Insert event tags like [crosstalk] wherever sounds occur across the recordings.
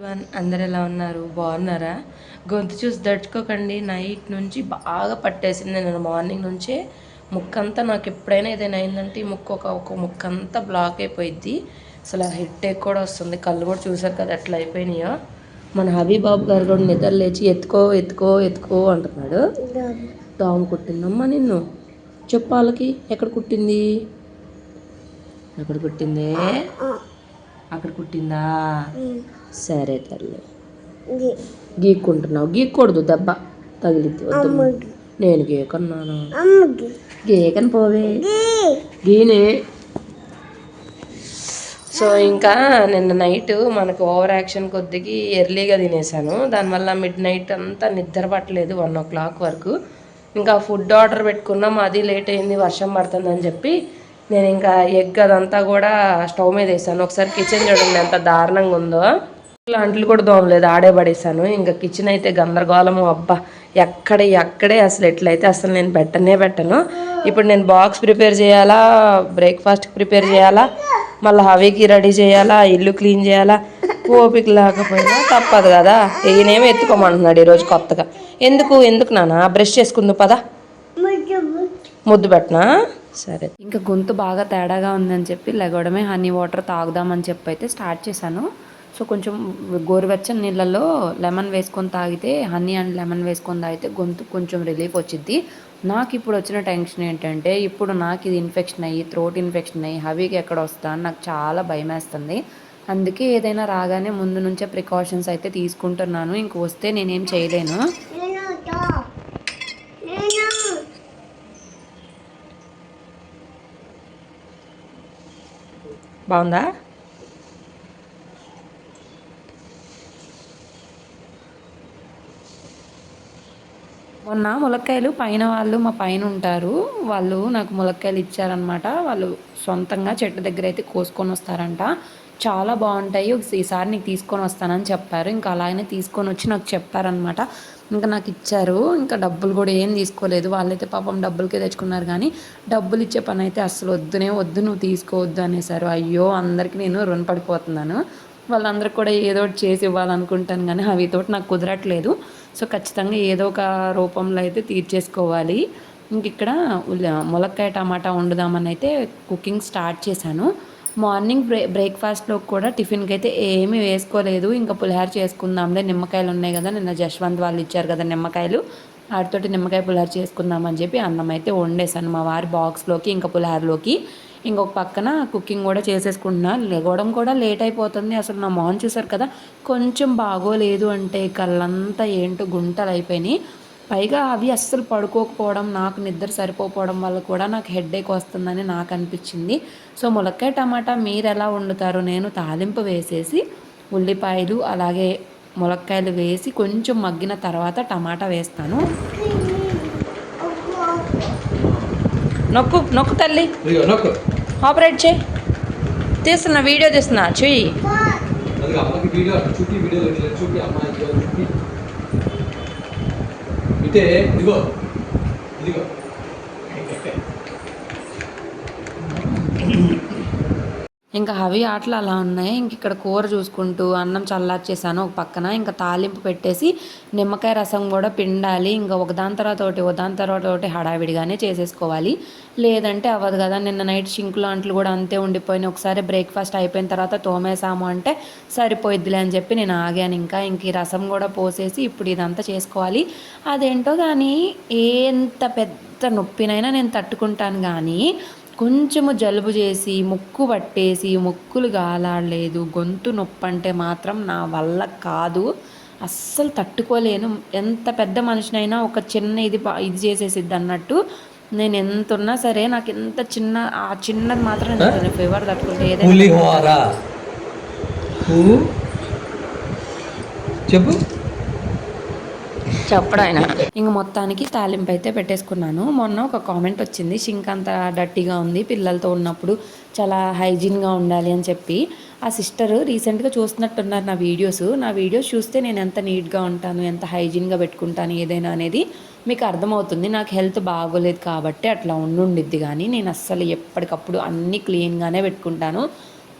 One అందరు ఎలా ఉన్నారు? బాగున్నారా? గొంతు చూసి దట్టుకోకండి నైట్ నుంచి బాగా పట్టేసింది నేను. మార్నింగ్ నుంచే ముక్కంతా నాకు ఎప్పుడైనా ఏదైనా అయిందంటే ఈ ముక్కు ఒక ఒక ముక్కంతా బ్లాక్ అయిపోయింది అసలు హెడ్ కూడా వస్తుంది. కళ్ళు కూడా చూసారు కదా అట్లా అయిపోయినాయో. మన హబీబాబు గారు కూడా నిద్ర లేచి ఎత్తుకో ఎత్తుకో ఎత్తుకో అంటున్నాడు. దోమ కుట్టిందమ్మా నిన్ను. చెప్పు వాళ్ళకి. ఎక్కడ కుట్టింది? ఎక్కడ కుట్టిందే? అక్కడ కుట్టిందా? సరే తల్లి. గీక్కుంటున్నావు. గీక్కూడదు దెబ్బ. తగిలిద్ది వద్దు. నేను గీకన్నాను గీకని పోవే. గీనే. సో ఇంకా నిన్న నైట్ మనకు ఓవర్ యాక్షన్ కొద్దికి ఎర్లీగా తినేసాను. దానివల్ల మిడ్ నైట్ అంతా నిద్ర పట్టలేదు వన్ ఓ క్లాక్ వరకు. ఇంకా ఫుడ్ ఆర్డర్ పెట్టుకున్నాం అది లేట్ అయింది వర్షం పడుతుందని చెప్పి నేను ఇంకా ఎగ్ అదంతా కూడా స్టవ్ మీద వేసాను. ఒకసారి కిచెన్ చూడండి ఎంత దారుణంగా ఉందో. అంట్లు కూడా దోమలేదు ఆడే పడేసాను ఇంకా కిచెన్ అయితే గందరగోళము. అబ్బా ఎక్కడ ఎక్కడే అసలు ఎట్లయితే అసలు నేను పెట్టనే పెట్టను. ఇప్పుడు నేను బాక్స్ ప్రిపేర్ చేయాలా? బ్రేక్ఫాస్ట్ ప్రిపేర్ చేయాలా? మళ్ళీ హవీకి రెడీ చేయాలా? ఇల్లు క్లీన్ చేయాలా? ఓపిక లేకపోయినా తప్పదు కదా. ఈయనేమి ఎత్తుకోమంటున్నాడు ఈరోజు కొత్తగా. ఎందుకు ఎందుకు నాన్న? బ్రష్ చేసుకుందు పదా. ముద్దు పెట్టనా? సరే. ఇంకా గొంతు బాగా తేడాగా ఉందని చెప్పి లెగవడమే హనీ వాటర్ తాగుదామని చెప్పి అయితే స్టార్ట్ చేశాను. సో కొంచెం గోరువెచ్చని నీళ్ళల్లో లెమన్ వేసుకొని తాగితే హనీ అండ్ లెమన్ వేసుకొని తాగితే గొంతు కొంచెం రిలీఫ్ వచ్చింది నాకు ఇప్పుడు వచ్చిన టెన్షన్ ఏంటంటే ఇప్పుడు నాకు ఇది ఇన్ఫెక్షన్ అయ్యి థ్రోట్ ఇన్ఫెక్షన్ అయ్యి హవీకి ఎక్కడ వస్తా అని నాకు చాలా భయం వేస్తుంది అందుకే ఏదైనా రాగానే ముందు నుంచే ప్రికాషన్స్ అయితే తీసుకుంటున్నాను. ఇంక వస్తే నేనేం చేయలేను. బాగుందా? మొన్న ములక్కాయలు పైన వాళ్ళు మా పైన ఉంటారు. వాళ్ళు నాకు ములక్కాయలు ఇచ్చారనమాట వాళ్ళు సొంతంగా చెట్టు దగ్గర అయితే కోసుకొని వస్తారంట. చాలా బాగుంటాయి. ఈసారి నీకు తీసుకొని వస్తానని చెప్పారు. ఇంకా అలాగనే తీసుకొని వచ్చి నాకు చెప్పారనమాట ఇంకా నాకు ఇచ్చారు. ఇంకా డబ్బులు కూడా ఏం తీసుకోలేదు. వాళ్ళైతే పాపం డబ్బులకే తెచ్చుకున్నారు కానీ డబ్బులు ఇచ్చే పని అయితే అసలు వద్దునే వద్దు. నువ్వు తీసుకోవద్దు అనేసారు. అయ్యో అందరికీ నేను రుణపడిపోతున్నాను. వాళ్ళందరికి కూడా ఏదో ఒకటి చేసి ఇవ్వాలనుకుంటాను కానీ అవి తోటి నాకు కుదరట్లేదు. సో ఖచ్చితంగా ఏదో ఒక రూపంలో అయితే తీర్చేసుకోవాలి. ఇంక ఇక్కడ ములక్కాయ టమాటా వండుదామని అయితే కుకింగ్ స్టార్ట్ చేశాను. మార్నింగ్ బ్రే బ్రేక్ఫాస్ట్లో కూడా టిఫిన్కి అయితే ఏమీ వేసుకోలేదు. ఇంకా పులిహార చేసుకుందాంలే. నిమ్మకాయలు ఉన్నాయి కదా నిన్న జశ్వంత్ వాళ్ళు ఇచ్చారు కదా నిమ్మకాయలు. వాటితోటి నిమ్మకాయ పులిహార చేసుకుందామని చెప్పి అన్నం అయితే వండేసాను మా వారి బాక్స్లోకి ఇంకా పులిహారలోకి. ఇంకొక పక్కన కుకింగ్ కూడా చేసేసుకుంటున్నా. లెగవడం కూడా లేట్ అయిపోతుంది. అసలు నా మొహం చూసారు కదా? కొంచెం బాగోలేదు అంటే కళ్ళంతా ఏంటో గుంటలు అయిపోయినాయి. పైగా అవి అస్సలు పడుకోకపోవడం నాకు నిద్ర సరిపోకపోవడం వల్ల కూడా నాకు హెడ్ఏక్ వస్తుందని నాకు అనిపించింది. సో ములక్కాయ టమాటా మీరు ఎలా వండుతారు నేను తాలింపు వేసేసి ఉల్లిపాయలు అలాగే ములక్కాయలు వేసి కొంచెం మగ్గిన తర్వాత టమాటా వేస్తాను. నొక్కు నొక్కు తల్లి. ఆపరేట్ చేయి. తీస్తున్నా వీడియో తీస్తున్నా చెయ్యి. ఇటే ఇదిగో ఇదిగో. ఇంకా అవి ఆటలు అలా ఉన్నాయి. ఇంక ఇక్కడ కూర చూసుకుంటూ అన్నం చల్లార్చేసాను ఒక పక్కన. ఇంకా తాలింపు పెట్టేసి నిమ్మకాయ రసం కూడా పిండాలి. ఇంకా ఒక దాని తర్వాత ఒకటి ఒకదాని తర్వాత ఒకటి హడావిడిగానే చేసేసుకోవాలి. లేదంటే అవ్వదు కదా. నిన్న నైట్ షింకులు అంట్లు కూడా అంతే ఉండిపోయినాయి. ఒకసారి బ్రేక్ఫాస్ట్ అయిపోయిన తర్వాత తోమేసాము అంటే సరిపోయిద్దిలే అని చెప్పి నేను ఆగాను. ఇంకా ఇంక ఈ రసం కూడా పోసేసి ఇప్పుడు ఇదంతా చేసుకోవాలి. అదేంటో కానీ ఎంత పెద్ద నొప్పినైనా నేను తట్టుకుంటాను కానీ కొంచెము జలుబు చేసి ముక్కు పట్టేసి ముక్కులు గాలాడలేదు గొంతు నొప్పి అంటే మాత్రం నా వల్ల కాదు. అస్సలు తట్టుకోలేను. ఎంత పెద్ద మనిషినైనా ఒక చిన్న ఇది ఇది చేసేసిద్ది అన్నట్టు నేను ఎంత ఉన్నా సరే నాకు ఎంత చిన్న ఆ చిన్నది మాత్రం ఫీవర్ తట్టుకుంటే ఏదైనా చెప్పు. చెప్పడం ఆయన. [laughs] ఇంక మొత్తానికి తాలింపు అయితే పెట్టేసుకున్నాను. మొన్న ఒక కామెంట్ వచ్చింది షింక్ అంత డట్టిగా ఉంది పిల్లలతో ఉన్నప్పుడు చాలా హైజీన్గా ఉండాలి అని చెప్పి. ఆ సిస్టర్ రీసెంట్గా చూస్తున్నట్టున్నారు నా వీడియోస్. నా వీడియోస్ చూస్తే నేను ఎంత నీట్గా ఉంటాను ఎంత హైజీన్గా పెట్టుకుంటాను ఏదైనా అనేది మీకు అర్థమవుతుంది. నాకు హెల్త్ బాగోలేదు కాబట్టి అట్లా ఉండుండిద్ది కానీ నేను అస్సలు ఎప్పటికప్పుడు అన్నీ క్లీన్గానే పెట్టుకుంటాను.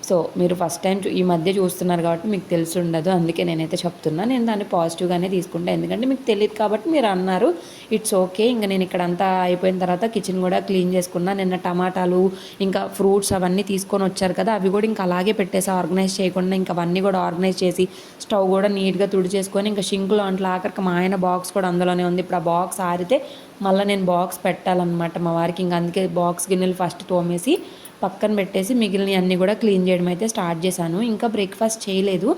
సో మీరు ఫస్ట్ టైం చూ- ఈ మధ్య చూస్తున్నారు కాబట్టి మీకు తెలిసి ఉండదు అందుకే నేనైతే చెప్తున్నా. నేను దాన్ని పాజిటివ్గానే తీసుకుంటా. ఎందుకంటే మీకు తెలియదు కాబట్టి మీరు అన్నారు ఇట్స్ ఓకే. ఇంకా నేను ఇక్కడ అంతా అయిపోయిన తర్వాత కిచెన్ కూడా క్లీన్ చేసుకున్నా. నిన్న టమాటాలు ఇంకా ఫ్రూట్స్ అవన్నీ తీసుకొని వచ్చారు కదా అవి కూడా ఇంకా అలాగే పెట్టేసి ఆర్గనైజ్ చేయకుండా ఇంకా అవన్నీ కూడా ఆర్గనైజ్ చేసి స్టవ్ కూడా నీట్గా తుడి చేసుకొని ఇంకా షింకులు అంట్లో ఆఖరికి మా ఆయన బాక్స్ కూడా అందులోనే ఉంది. ఇప్పుడు ఆ బాక్స్ ఆరితే మళ్ళీ నేను బాక్స్ పెట్టాలన్నమాట మా వారికి. ఇంకా అందుకే బాక్స్ గిన్నెలు ఫస్ట్ తోమేసి పక్కన పెట్టేసి మిగిలిన అన్నీ కూడా క్లీన్ చేయడం అయితే స్టార్ట్ చేశాను. ఇంకా బ్రేక్ఫాస్ట్ చేయలేదు.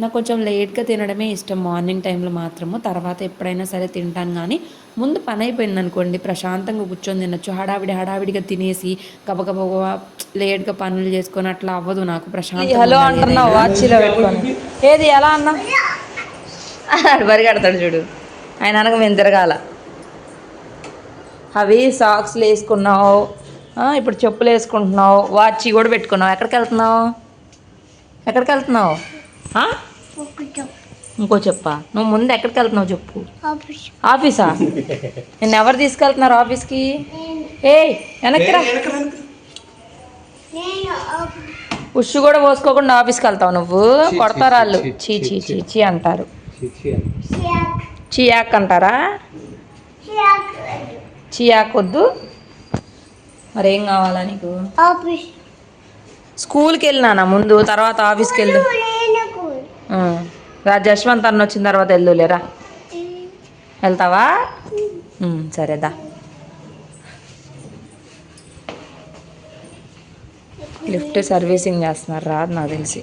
నాకు కొంచెం లేట్గా తినడమే ఇష్టం మార్నింగ్ టైంలో మాత్రము. తర్వాత ఎప్పుడైనా సరే తింటాను కానీ ముందు పని అయిపోయింది అనుకోండి ప్రశాంతంగా కూర్చొని తినొచ్చు. హడావిడి హడావిడిగా తినేసి గబగబా లేట్గా పనులు చేసుకొని అట్లా అవ్వదు నాకు. ప్రశాంతంగా హలో అంటున్నావు ఏదైనా. వాచిలో పెట్టుకొని. ఏది ఎలా అన్నా? పరిగెడతాడు చూడు. ఆయన అనక మేము తిరగాల. అవి సాక్స్లు వేసుకున్నావు. ఇప్పుడు చెప్పులు వేసుకుంటున్నావు వాచ్ కూడా పెట్టుకున్నావు. ఎక్కడికి వెళ్తున్నావు? ఎక్కడికి వెళ్తున్నావు? ఆ? ఇంకో చెప్పా. నువ్వు ముందు ఎక్కడికి వెళ్తున్నావు చెప్పు. ఆఫీసా. నిన్ను ఎవరు తీసుకెళ్తున్నారు ఆఫీస్కి? ఏ వెనక్కి రా. ఉష్ కూడా పోసుకోకుండా ఆఫీస్కి వెళ్తావు నువ్వు. చీ, కొడతారు వాళ్ళు. చీ, చీ చీ, చీ చీ, చీ చీ అంటారు. చియాక్. అంటారా? చియాక్ వద్దు. మరేం కావాలా నీకు? స్కూల్కి వెళ్ళినానా ముందు? తర్వాత ఆఫీస్కి వెళ్ళు. రా జశ్వంత్ అన్న వచ్చిన తర్వాత వెళ్దులేరా వెళ్తావా? సరేదా లిఫ్ట్ సర్వీసింగ్ చేస్తున్నారు? రా నాకు తెలిసి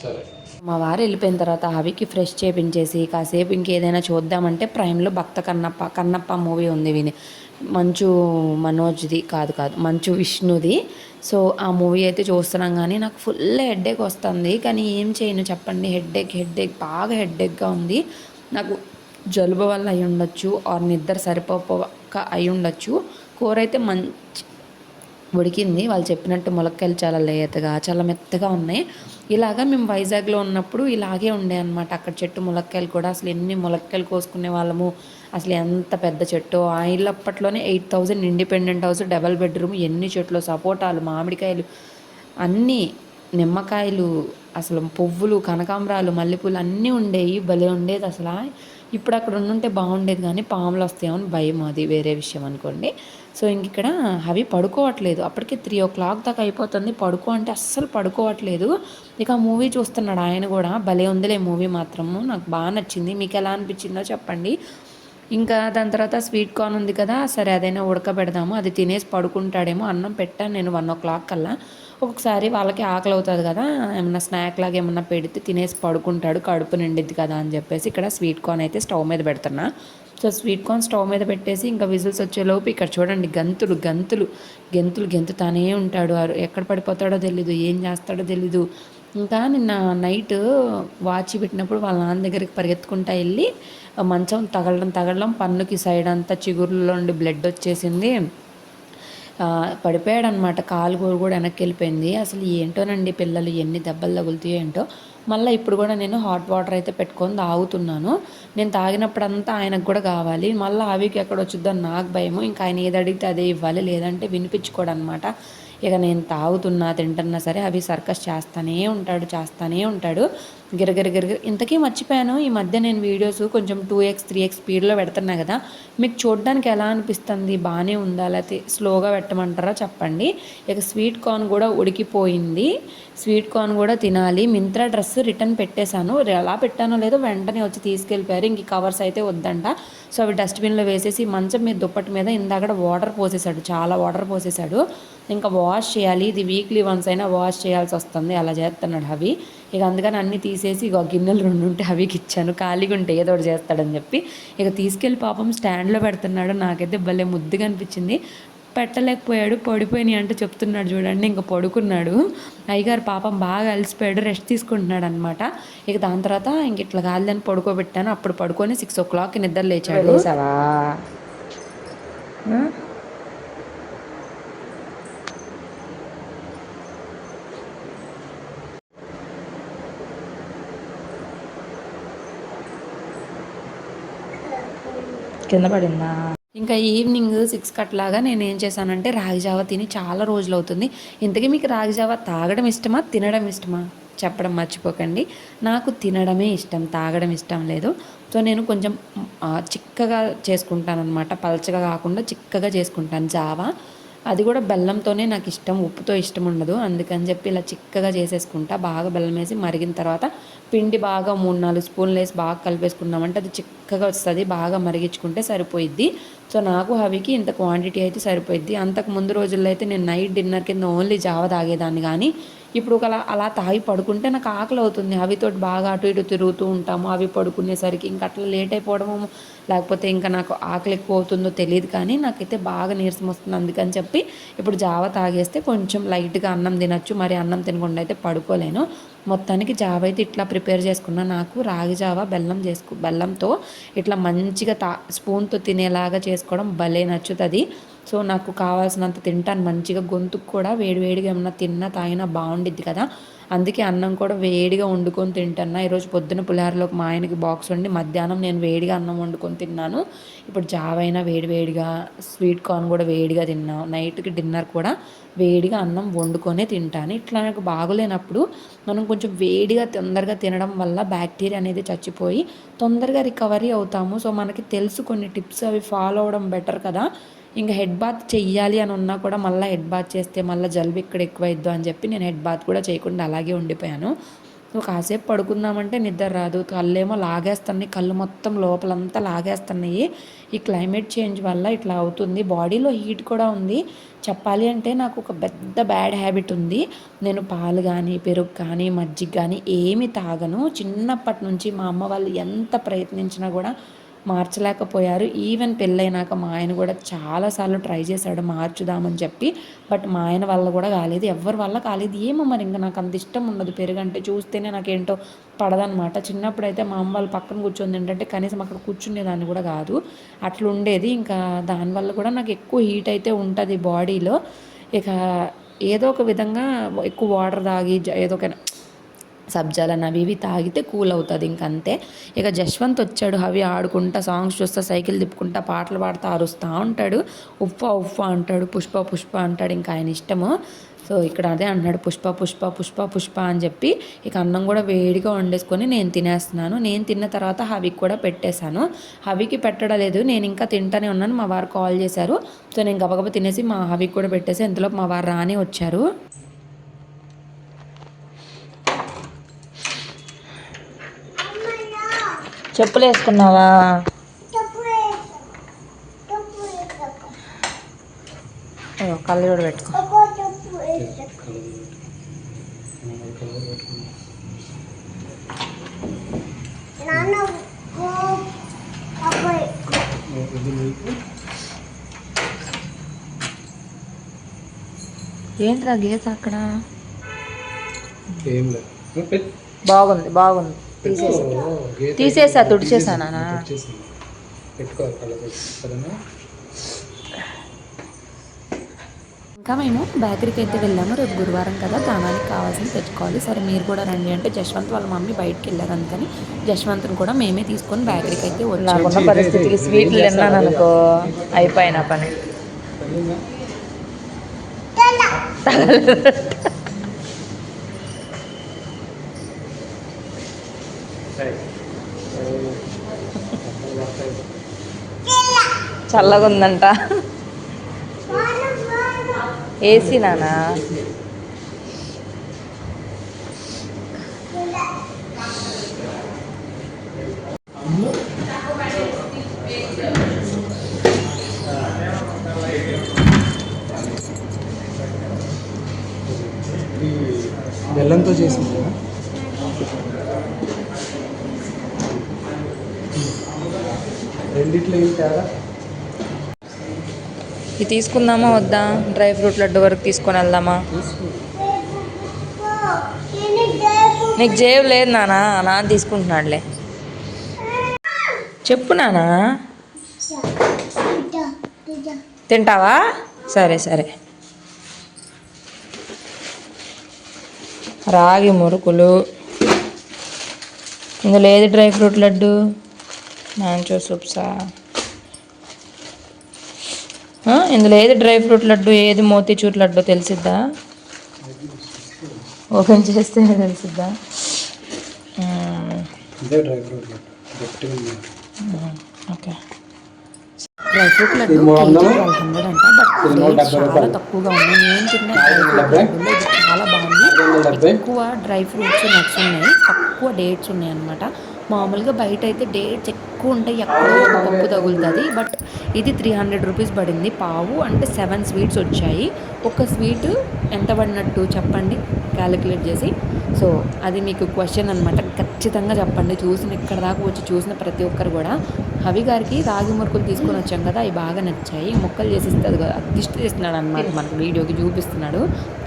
సరే మా వారు వెళ్ళిపోయిన తర్వాత ఆవికి ఫ్రెష్ చేపించేసి కాసేపు ఇంకేదైనా చూద్దామంటే ప్రైమ్లో భక్త కన్నప్ప కన్నప్ప మూవీ ఉంది విని. మంచు మనోజ్ది కాదు కాదు మంచు విష్ణుది. సో ఆ మూవీ అయితే చూస్తున్నాం కానీ నాకు ఫుల్ హెడ్ఏక్ వస్తుంది. కానీ ఏం చేయను చెప్పండి హెడ్ఏక్ హెడ్ఏక్ బాగా హెడ్ఏక్గా ఉంది. నాకు జలుబు వల్ల అయి ఉండొచ్చు ఆర్ నిద్ర సరిపోక అయి ఉండొచ్చు. కూర అయితే మంచి ఉడికింది. వాళ్ళు చెప్పినట్టు ములక్కాయలు చాలా లేతగా చాలా మెత్తగా ఉన్నాయి. ఇలాగా మేము వైజాగ్లో ఉన్నప్పుడు ఇలాగే ఉండే అనమాట అక్కడ చెట్టు ములక్కాయలు కూడా అసలు ఎన్ని ములక్కాయలు కోసుకునే వాళ్ళము. అసలు ఎంత పెద్ద చెట్టు. ఆ ఇల్లు అప్పట్లోనే eight thousand independent house double bedroom ఎన్ని చెట్లు సపోటాలు మామిడికాయలు అన్నీ నిమ్మకాయలు అసలు పువ్వులు కనకాంబరాలు మల్లెపూలు అన్నీ ఉండేవి భలే ఉండేది అసలు. ఇప్పుడు అక్కడ ఉండుంటే బాగుండేది కానీ పాములు వస్తాయని భయం అది వేరే విషయం అనుకోండి. సో ఇంక ఇక్కడ అవి పడుకోవట్లేదు. అప్పటికే త్రీ ఓ క్లాక్ దాకా అయిపోతుంది. పడుకో అంటే అస్సలు పడుకోవట్లేదు. ఇక ఆ మూవీ చూస్తున్నాడు ఆయన కూడా. భలే ఉందిలే మూవీ మాత్రము నాకు బాగా నచ్చింది. మీకు ఎలా అనిపించిందో చెప్పండి. ఇంకా దాని తర్వాత స్వీట్ కార్న్ ఉంది కదా సరే అదైనా ఉడకబెడదాము. అది తినేసి పడుకుంటాడేమో అన్నం పెట్టాను నేను వన్ ఓ క్లాక్ కల్లా. ఒక్కొక్కసారి వాళ్ళకి ఆకలి అవుతుంది కదా ఏమన్నా స్నాక్ లాగా ఏమన్నా పెడితే తినేసి పడుకుంటాడు కడుపు నిండిద్ది కదా అని చెప్పేసి ఇక్కడ స్వీట్ కార్న్ అయితే స్టవ్ మీద పెడుతున్నా. సో స్వీట్ కార్న్ స్టవ్ మీద పెట్టేసి ఇంకా విజిల్స్ వచ్చేలోపు ఇక్కడ చూడండి గంతులు గంతులు గెంతులు గెంతుతానే ఉంటాడు. ఎక్కడ పడిపోతాడో తెలీదు ఏం చేస్తాడో తెలీదు. ఇంకా నిన్న నైట్ వాచి పెట్టినప్పుడు వాళ్ళ నాన్న దగ్గరికి పరిగెత్తుకుంటా వెళ్ళి మంచం తగలడం తగలడం పన్నుకి సైడ్ అంతా చిగురులో ఉండి బ్లడ్ వచ్చేసింది. పడిపోయాడు అనమాట కాలు కూడా కూడా వెనక్కి వెళ్ళిపోయింది అసలు ఏంటోనండి పిల్లలు ఎన్ని దెబ్బలు తగులుతాయో ఏంటో. మళ్ళీ ఇప్పుడు కూడా నేను హాట్ వాటర్ అయితే పెట్టుకొని తాగుతున్నాను. నేను తాగినప్పుడంతా ఆయనకు కూడా కావాలి. మళ్ళీ ఆవికి ఎక్కడ వచ్చుద్దో నాకు భయము. ఇంకా ఆయన ఏది అడిగితే అదే ఇవ్వాలి. లేదంటే వినిపించుకోడు అనమాట ఇక నేను తాగుతున్నా తింటున్నా సరే అవి సర్కస్ చేస్తానే ఉంటాడు చేస్తానే ఉంటాడు. గిరగిర గిరగిర. ఇంతకీ మర్చిపోయాను ఈ మధ్య నేను వీడియోస్ కొంచెం టూ ఎక్స్ త్రీ ఎక్స్ స్పీడ్లో పెడుతున్నా కదా. మీకు చూడడానికి ఎలా అనిపిస్తుంది? బాగానే ఉందా? లేకపోతే స్లోగా పెట్టమంటారా? చెప్పండి. ఇక స్వీట్ కార్న్ కూడా ఉడికిపోయింది. స్వీట్ కార్న్ కూడా తినాలి. మింత్రా డ్రెస్ రిటర్న్ పెట్టేశాను. ఎలా పెట్టానో లేదో వెంటనే వచ్చి తీసుకెళ్ళిపోయారు. ఇంక కవర్స్ అయితే వద్దంట. సో అవి డస్ట్బిన్లో వేసేసి మంచం మీద దుప్పటి మీద ఇందాక వాటర్ పోసేసాడు చాలా వాటర్ పోసేసాడు ఇంకా వాష్ చేయాలి. ఇది వీక్లీ వన్స్ అయినా వాష్ చేయాల్సి వస్తుంది. అలా చేస్తున్నాడు అవి ఇక అందుకని అన్నీ తీసేసి ఇక గిన్నెలు రెండు ఉంటే అవికి ఇచ్చాను. ఖాళీగా ఉంటే ఏదో ఒకటి చేస్తాడని చెప్పి. ఇక తీసుకెళ్ళి పాపం స్టాండ్లో పెడుతున్నాడు. నాకైతే భలే ముద్దుగా అనిపించింది. పెట్టలేకపోయాడు. పడిపోయినాయి అంటే చెప్తున్నాడు చూడండి. ఇంకా పడుకున్నాడు. అయ్యగారు పాపం బాగా అలసిపోయాడు. రెస్ట్ తీసుకుంటున్నాడు అనమాట ఇక దాని తర్వాత ఇంక ఇట్లా గాలిదని పడుకోబెట్టాను. అప్పుడు పడుకొని సిక్స్ ఓ క్లాక్ నిద్ర లేచాడు. కింద పడిందా? ఇంకా ఈవినింగ్ సిక్స్ కట్లాగా నేను ఏం చేశానంటే రాగి జావ తిని చాలా రోజులు అవుతుంది ఇంతకీ మీకు రాగి జావ తాగడం ఇష్టమా? తినడం ఇష్టమా? చెప్పడం మర్చిపోకండి. నాకు తినడమే ఇష్టం తాగడం ఇష్టం లేదు. సో నేను కొంచెం చిక్కగా చేసుకుంటాను అనమాట పలచగా కాకుండా చిక్కగా చేసుకుంటాను జావా. అది కూడా బెల్లంతోనే నాకు ఇష్టం ఉప్పుతో ఇష్టం ఉండదు. అందుకని చెప్పి ఇలా చిక్కగా చేసేసుకుంటా. బాగా బెల్లం వేసి మరిగిన తర్వాత పిండి బాగా మూడు నాలుగు స్పూన్లు వేసి బాగా కలిపేసుకున్నామంటే అది చిక్కగా వస్తుంది బాగా మరిగించుకుంటే సరిపోయిద్ది. సో నాకు హవికి ఇంత క్వాంటిటీ అయితే సరిపోయిద్ది. అంతకు ముందు రోజుల్లో అయితే నేను నైట్ డిన్నర్ కింద ఓన్లీ జావ తాగేదాన్ని కానీ ఇప్పుడు ఒక అలా తాగి పడుకుంటే నాకు ఆకలి అవుతుంది. అవితో బాగా అటు ఇటు తిరుగుతూ ఉంటాము. అవి పడుకునేసరికి ఇంకా అట్లా లేట్ అయిపోవడము లేకపోతే ఇంకా నాకు ఆకలి ఎక్కువ అవుతుందో తెలియదు కానీ నాకైతే బాగా నీరసం వస్తుంది. అందుకని చెప్పి ఇప్పుడు జావ తాగేస్తే కొంచెం లైట్గా అన్నం తినచ్చు. మరి అన్నం తినకుండా అయితే పడుకోలేను. మొత్తానికి జావ అయితే ఇట్లా ప్రిపేర్ చేసుకున్నా. నాకు రాగి జావ బెల్లం చేసుకు బెల్లంతో ఇట్లా మంచిగా తా స్పూన్తో తినేలాగా చేసుకోవడం భలే నచ్చుతుంది. సో నాకు కావాల్సినంత తింటాను. మంచిగా గొంతుకు కూడా వేడివేడిగా ఏమన్నా తిన్నా తాగినా బాగుండిద్ది కదా. అందుకే అన్నం కూడా వేడిగా వండుకొని తింటున్నా ఈరోజు పొద్దున పులిహారలోకి మా ఆయనకి బాక్స్ వండి మధ్యాహ్నం నేను వేడిగా అన్నం వండుకొని తిన్నాను. ఇప్పుడు జావైనా వేడివేడిగా స్వీట్ కార్న్ కూడా వేడిగా తిన్నాను నైట్కి డిన్నర్ కూడా వేడిగా అన్నం వండుకొనే తింటాను. ఇట్లా నాకు బాగోలేనప్పుడు మనం కొంచెం వేడిగా తొందరగా తినడం వల్ల బ్యాక్టీరియా అనేది చచ్చిపోయి తొందరగా రికవరీ అవుతాము. సో మనకి తెలుసు కొన్ని టిప్స్ అవి ఫాలో అవ్వడం బెటర్ కదా. ఇంకా హెడ్ బాత్ చెయ్యాలి అని ఉన్నా కూడా మళ్ళీ హెడ్ బాత్ చేస్తే మళ్ళీ జలుబు ఇక్కడ ఎక్కువైద్దు అని చెప్పి నేను హెడ్ బాత్ కూడా చేయకుండా అలాగే ఉండిపోయాను. సో కాసేపు పడుకుందామంటే నిద్ర రాదు. కళ్ళేమో లాగేస్తున్నాయి. కళ్ళు మొత్తం లోపలంతా లాగేస్తున్నాయి. ఈ క్లైమేట్ చేంజ్ వల్ల ఇట్లా అవుతుంది. బాడీలో హీట్ కూడా ఉంది. చెప్పాలి అంటే నాకు ఒక పెద్ద బ్యాడ్ హ్యాబిట్ ఉంది. నేను పాలు కానీ పెరుగు కానీ మజ్జిగ కానీ ఏమి తాగను. చిన్నప్పటి నుంచి మా అమ్మ వాళ్ళు ఎంత ప్రయత్నించినా కూడా మార్చలేకపోయారు. ఈవెన్ పెళ్ళైనాక మా ఆయన కూడా చాలాసార్లు ట్రై చేశాడు మార్చుదామని చెప్పి. బట్ మా ఆయన వల్ల కూడా కాలేదు. ఎవరి వల్ల కాలేదు. ఏమో మరి ఇంకా నాకు అంత ఇష్టం ఉండదు. పెరుగంటే చూస్తేనే నాకేంటో పడదనమాట చిన్నప్పుడు అయితే మా అమ్మ వాళ్ళు పక్కన కూర్చొని ఏంటంటే కనీసం అక్కడ కూర్చునేదాన్ని కూడా కాదు. అట్లా ఉండేది. ఇంకా దానివల్ల కూడా నాకు ఎక్కువ హీట్ అయితే ఉంటుంది బాడీలో. ఇక ఏదో ఒక విధంగా ఎక్కువ వాటర్ తాగి జ- ఏదో ఒక సబ్జాలను అవి ఇవి తాగితే కూల్ అవుతుంది ఇంకంతే ఇక జశ్వంత్ వచ్చాడు అవి ఆడుకుంటా సాంగ్స్ చూస్తా సైకిల్ తిప్పుకుంటా పాటలు పాడుతూ అరుస్తూ ఉంటాడు. ఉప్ప ఉప్ప అంటాడు పుష్ప పుష్ప అంటాడు ఇంకా ఆయన ఇష్టము. సో ఇక్కడ అదే అన్నాడు పుష్ప పుష్ప పుష్ప పుష్ప అని చెప్పి ఇక అన్నం కూడా వేడిగా వండేసుకొని నేను తినేస్తున్నాను. నేను తిన్న తర్వాత హవికి కూడా పెట్టేశాను. హవికి పెట్టడం లేదు నేను ఇంకా తింటానే ఉన్నాను మా వారు కాల్ చేశారు. సో నేను గబగబ తినేసి మా హవికి కూడా పెట్టేసి ఇంతలో మా వారు రానే వచ్చారు. చెప్పులు వేసుకున్నావా కళ్ళు కూడా పెట్టుకో. ఏంటిదా గీత అక్కడ. బాగుంది బాగుంది. తీసేసి. తీసేసా, తుడిచేసానా? ఇంకా మేము బేకరీకి అయితే వెళ్ళాము. రేపు గురువారం కదా దానానికి కావాల్సింది తెచ్చుకోవాలి. సరే మీరు కూడా రండి అంటే జశ్వంత్ వాళ్ళ మమ్మీ బయటికి వెళ్ళారు అందుకని జశ్వంత్ని కూడా మేమే తీసుకొని బేకరీకి అయితే వచ్చాము. నాకున్న పరిస్థితికి స్వీట్లు తిన్నాను అనుకో అయిపోయిన పని. [laughs] చల్లగా ఉందంట ఏసీ నానా? బెల్లంతో చేసింది రెండిట్లో ఏం తేడా? ఇది తీసుకుందామా వద్దా? డ్రై ఫ్రూట్ లడ్డు వరకు తీసుకొని వెళ్దామా? నీకు జేబు లేదు నానా నాన్న తీసుకుంటున్నాడులే. చెప్పు నానా. తింటావా? సరే సరే. రాగి మురుకులు. ఇందులో ఏది డ్రై ఫ్రూట్ లడ్డు? నాంచో సుప్సా? ఇందులో ఏది డ్రై ఫ్రూట్ లడ్డు ఏది మోతీచూర్ లడ్డు తెలిసిద్దా? ఓపెన్ చేస్తే తెలిసిద్దా? ఉంది. Okay. Dry fruit laddu hundred అంట బట్ చాలా రూపాయలు. తక్కువగా ఉన్నాయి నేను తిన్న డ్రై ఫ్రూట్ చాలా బాగుంది. ఎక్కువ డ్రై ఫ్రూట్స్ నట్స్ ఉన్నాయి. తక్కువ డేట్స్ ఉన్నాయి అనమాట మామూలుగా బయట అయితే డేట్స్ ఎక్కువ ఉంటాయి ఎక్కడో ఒక పప్పు తగులుతుంది. బట్ ఇది త్రీ హండ్రెడ్ రూపీస్ పడింది పావు. అంటే సెవెన్ స్వీట్స్ వచ్చాయి. ఒక స్వీట్ ఎంత పడినట్టు చెప్పండి? క్యాలిక్యులేట్ చేసి. సో అది మీకు క్వశ్చన్ అనమాట ఖచ్చితంగా చెప్పండి. చూసిన ఇక్కడ దాకా వచ్చి చూసిన ప్రతి ఒక్కరు కూడా హవి గారికి రాగి మురుకులు తీసుకొని వచ్చాం కదా అవి బాగా నచ్చాయి. ముక్కలు చేసి ఇస్తుంది కదా దిష్టి చేస్తున్నాడు అనమాట మనకు వీడియోకి చూపిస్తున్నాడు.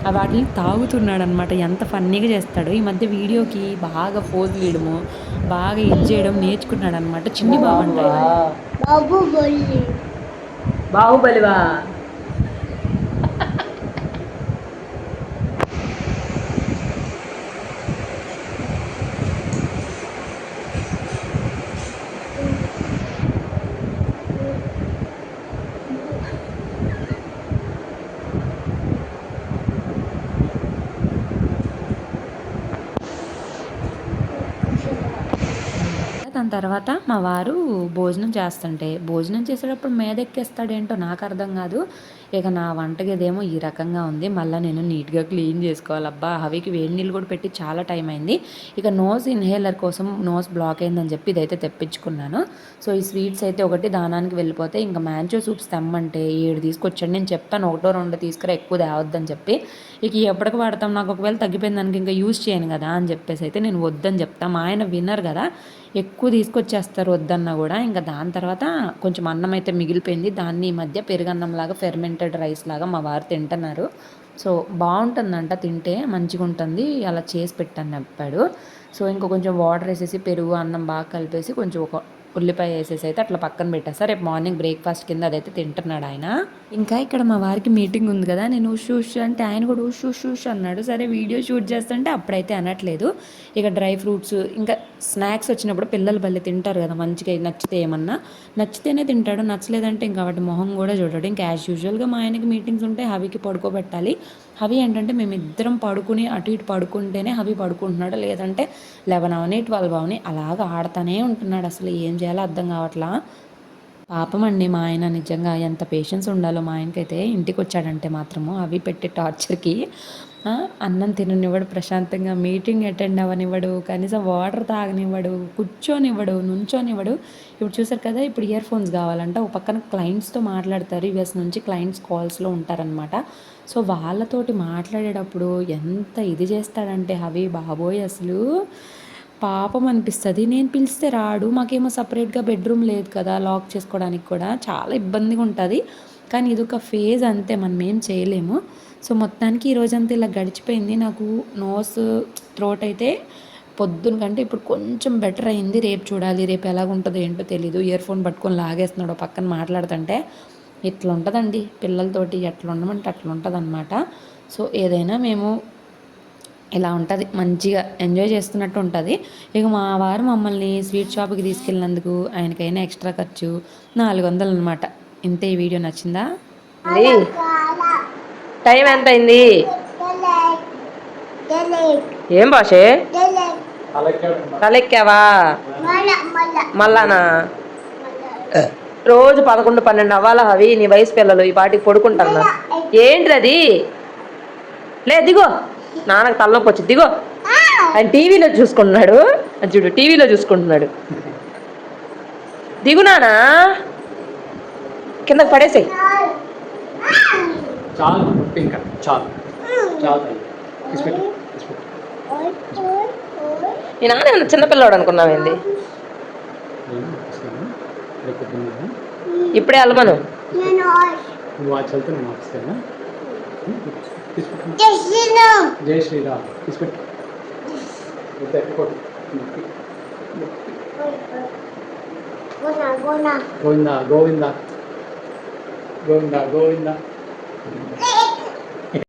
ఆ వాటిని తాగుతున్నాడు అనమాట ఎంత ఫన్నీగా చేస్తాడు. ఈ మధ్య వీడియోకి బాగా ఫోజ్ తీయడము బాగా ఇది చేయడం నేర్చుకున్నాడు అనమాట చిన్ని బాబు అంటే ఆయన. బాహుబలివా? దాని తర్వాత మా వారు భోజనం చేస్తుంటే భోజనం చేసేటప్పుడు మీద ఎక్కేస్తాడేంటో నాకు అర్థం కాదు. ఇక నా వంటగదేమో ఈ రకంగా ఉంది. మళ్ళీ నేను నీట్గా క్లీన్ చేసుకోవాలబ్బా. హవికి వేడి నీళ్ళు కూడా పెట్టి చాలా టైం అయింది. ఇక నోస్ ఇన్హేలర్ కోసం నోస్ బ్లాక్ అయిందని చెప్పి ఇదైతే తెప్పించుకున్నాను. సో ఈ స్వీట్స్ అయితే ఒకటి దానానికి వెళ్ళిపోతే ఇంకా మ్యాంచో సూప్స్ తెమ్మంటే ఏడు తీసుకొచ్చాడు. నేను చెప్తాను ఒకటో రెండు తీసుకురా ఎక్కువ తేవద్దని చెప్పి. ఇక ఎప్పటికి వాడతాం? నాకు ఒకవేళ తగ్గిపోయిన దానికి ఇంకా యూజ్ చేయను కదా అని చెప్పేసి అయితే నేను వద్దని చెప్తాం. మా ఆయన విన్నర్ కదా ఎక్కువ తీసుకొచ్చేస్తారు వద్దన్నా కూడా. ఇంకా దాని తర్వాత కొంచెం అన్నం అయితే మిగిలిపోయింది. దాన్ని ఈ మధ్య పెరుగన్నం లాగా ఫెర్మెంటెడ్ రైస్ లాగా మా వారు తింటున్నారు. సో బాగుంటుందంట తింటే మంచిగా ఉంటుంది. అలా చేసి పెట్టని చెప్పాడు. సో ఇంకా కొంచెం వాటర్ వేసేసి పెరుగు అన్నం బాగా కలిపేసి కొంచెం ఒక ఉల్లిపాయ వేసేసి అయితే అట్లా పక్కన పెట్టేస్తా. రేపు మార్నింగ్ బ్రేక్ఫాస్ట్ కింద అదైతే తింటున్నాడు ఆయన. ఇంకా ఇక్కడ మా వారికి మీటింగ్ ఉంది కదా నేను ఉష్ ఉష్ అంటే ఆయన కూడా ఉష్ ఉష్ ఉష్ అన్నాడు. సరే వీడియో షూట్ చేస్తుంటే అప్పుడైతే అనట్లేదు. ఇక డ్రై ఫ్రూట్స్ ఇంకా స్నాక్స్ వచ్చినప్పుడు పిల్లలు భలే తింటారు కదా మంచిగా నచ్చితే ఏమన్నా. నచ్చితేనే తింటాడు నచ్చలేదంటే ఇంకా వాటి మొహం కూడా చూడడు. ఇంకా యాజ్ యూజువల్గా మా ఆయనకి మీటింగ్స్ ఉంటే హవికి పడుకోబెట్టాలి. హవి ఏంటంటే మేమిద్దరం పడుకుని అటు ఇటు పడుకుంటేనే హవి పడుకుంటున్నాడు. లేదంటే లెవెన్ అవని ట్వెల్వ్ అవని అలాగ ఆడుతూనే ఉంటున్నాడు. అసలు ఏం చేయాలో అర్థం కావట్లా? పాపం అండి మా ఆయన నిజంగా ఎంత పేషెన్స్ ఉండాలో. మా ఆయనకైతే ఇంటికి వచ్చాడంటే మాత్రము అవి పెట్టే టార్చర్కి అన్నం తిననివ్వడు ప్రశాంతంగా మీటింగ్ అటెండ్ అవ్వనివ్వడు కనీసం వాటర్ తాగనివ్వడు కూర్చోనివ్వడు నుంచోనివ్వడు. ఇప్పుడు చూసారు కదా ఇప్పుడు ఇయర్ ఫోన్స్ కావాలంట. ఒక పక్కన క్లయింట్స్తో మాట్లాడతారు. యుఎస్ నుంచి క్లయింట్స్ కాల్స్లో ఉంటారనమాట సో వాళ్ళతోటి మాట్లాడేటప్పుడు ఎంత ఇది చేస్తాడంటే అవి బాబోయ్ అసలు పాపం అనిపిస్తుంది. నేను పిలిస్తే రాడు. మాకేమో సపరేట్గా బెడ్రూమ్ లేదు కదా లాక్ చేసుకోవడానికి కూడా. చాలా ఇబ్బందిగా ఉంటుంది కానీ ఇదొక ఫేజ్ అంతే. మనం ఏం చేయలేము. సో మొత్తానికి ఈ రోజంతా ఇలా గడిచిపోయింది. నాకు నోస్ థ్రోట్ అయితే పొద్దున కంటే ఇప్పుడు కొంచెం బెటర్ అయింది. రేపు చూడాలి రేపు ఎలాగుంటుందో ఏంటో తెలీదు. ఇయర్ ఫోన్ పట్టుకొని లాగేస్తున్నాడు పక్కన మాట్లాడుతుంటే ఇట్లా ఉంటుందండి పిల్లలతోటి ఎట్లా ఉండమంటే అట్లా ఉంటుంది అనమాట సో ఏదైనా మేము ఇలా ఉంటుంది మంచిగా ఎంజాయ్ చేస్తున్నట్టు ఉంటుంది. ఇక మా వారు మమ్మల్ని స్వీట్ షాప్కి తీసుకెళ్ళినందుకు ఆయనకైనా ఎక్స్ట్రా ఖర్చు నాలుగు వందలు అనమాట ఇంతే ఈ వీడియో నచ్చిందా? టైం ఎంత అయింది ఏం భాషే? తలెక్కావా? మళ్ళానా రోజు పదకొండు పన్నెండు అవ్వాలా అవి నీ వయసు పిల్లలు ఈ పాటికి పడుకుంటున్నా ఏంటి అది లే దిగో. నాన్నకు తలనొప్పి వచ్చి దిగో. ఆయన టీవీలో చూసుకుంటున్నాడు. చూడు టీవీలో చూసుకుంటున్నాడు. దిగు నానా కిందకి పడేసేయి. చాలు నొప్పి ఇంకా చాలు. చాలు తీసిపెట్టు ఈ నాన్న ఏమన్నా చిన్నపిల్లవాడు అనుకున్నావేంది నేను ఇప్పుడే అలమను. నువ్వు ఆ చల్తే నేను తీసుపెట్టు జై శ్రీరామ్. గోవిందా గోవిందా. గోవిందా గోవిందా.